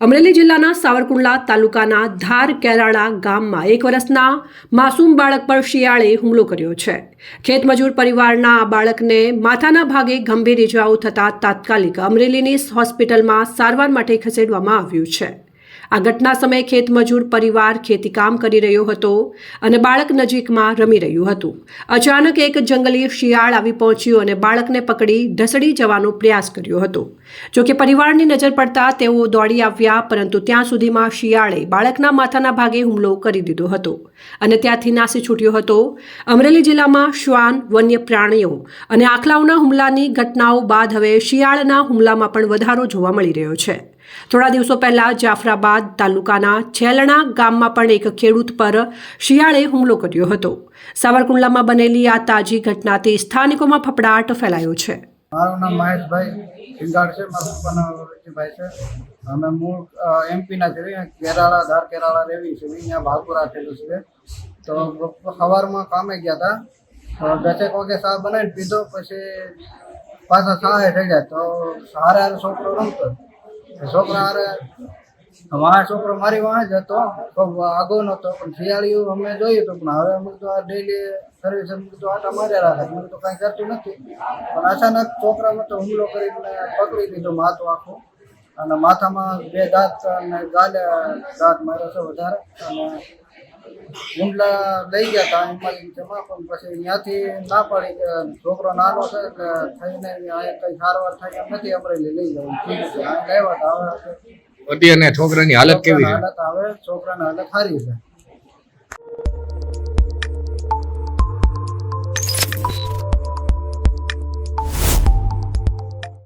અમરેલી જિલ્લાના સાવરકુંડલા તાલુકાના ધાર કેરાળા ગામમાં એક વર્ષના માસૂમ બાળક પર શિયાળે હુમલો કર્યો છે. ખેતમજૂર પરિવારના આ બાળકને માથાના ભાગે ગંભીર ઇજાઓ થતાં તાત્કાલિક અમરેલીની હોસ્પિટલમાં સારવાર માટે ખસેડવામાં આવ્યું છે. આ ઘટના સમયે ખેતમજૂર પરિવાર ખેતીકામ કરી રહ્યો હતો અને બાળક નજીકમાં રમી રહ્યું હતું. અચાનક એક જંગલી શિયાળ આવી પહોંચ્યું અને બાળકને પકડી ઢસડી જવાનો પ્રયાસ કર્યો હતો. જોકે પરિવારની નજર પડતા તેઓ દોડી આવ્યા, પરંતુ ત્યાં સુધીમાં શિયાળે બાળકના માથાના ભાગે હુમલો કરી દીધો હતો અને ત્યાંથી નાસી છૂટ્યો હતો. અમરેલી જિલ્લામાં શ્વાન, વન્ય પ્રાણીઓ અને આખલાઓના હુમલાની ઘટનાઓ બાદ હવે શિયાળના હુમલામાં પણ વધારો જોવા મળી રહ્યો છે. થોડા દિવસો પહેલા જાફરાબાદ તાલુકાના છેલણા ગામમાં પણ એક ખેડૂત પર શિયાળે હુમલો કર્યો હતો. સાવરકુંડલામાં બનેલી આ તાજી ઘટનાથી સ્થાનિકોમાં ફફડાટ ફેલાયો છે. મારું નામ મહેશભાઈ સિંગાડ છે, મારા પપ્પાના ઋષિભાઈ છે. અમે મૂળ એમપીના છે કેરાળા ધાર કેરાળા રેવી છે, અહીંયા ભાગુ રાખેલું છે. તો સવારમાં કામે ગયા હતા દસેક વાગે ચા બનાવીને પીધો, પછી પાછા સાહે થઈ જાય તો હારે હારે રમતો. છોકરા હારે વાહ છોકરો મારી જ હતો તો આગો નહોતો, પણ શિયાળીઓ અમે જોયું હતું પણ હવે અમે તો આ ડેલી સર્વિસ અમે તો આટા માર્યા રાખે તો કાંઈ કરતું નથી. પણ અચાનક છોકરામાં તો હુમલો કરીને પકડી લીધો માથું આખું, અને માથામાં બે દાંત અને ગાલે દાંત માર્યો છે વધારે, અને ઊંડલા લઈ ગયા હતા ઇમરજન્સીમાં પણ પછી ત્યાંથી ના પડી કે છોકરો નાનો છે એટલે થઈને અહીંયા કંઈ સારવાર થાય એમ નથી અમરેલી લઈ જવું લાવ્યા હતા હવે અત્યારે છોકરાની હાલત કેવી છે? હાલત હવે છોકરાની હાલત સારી છે.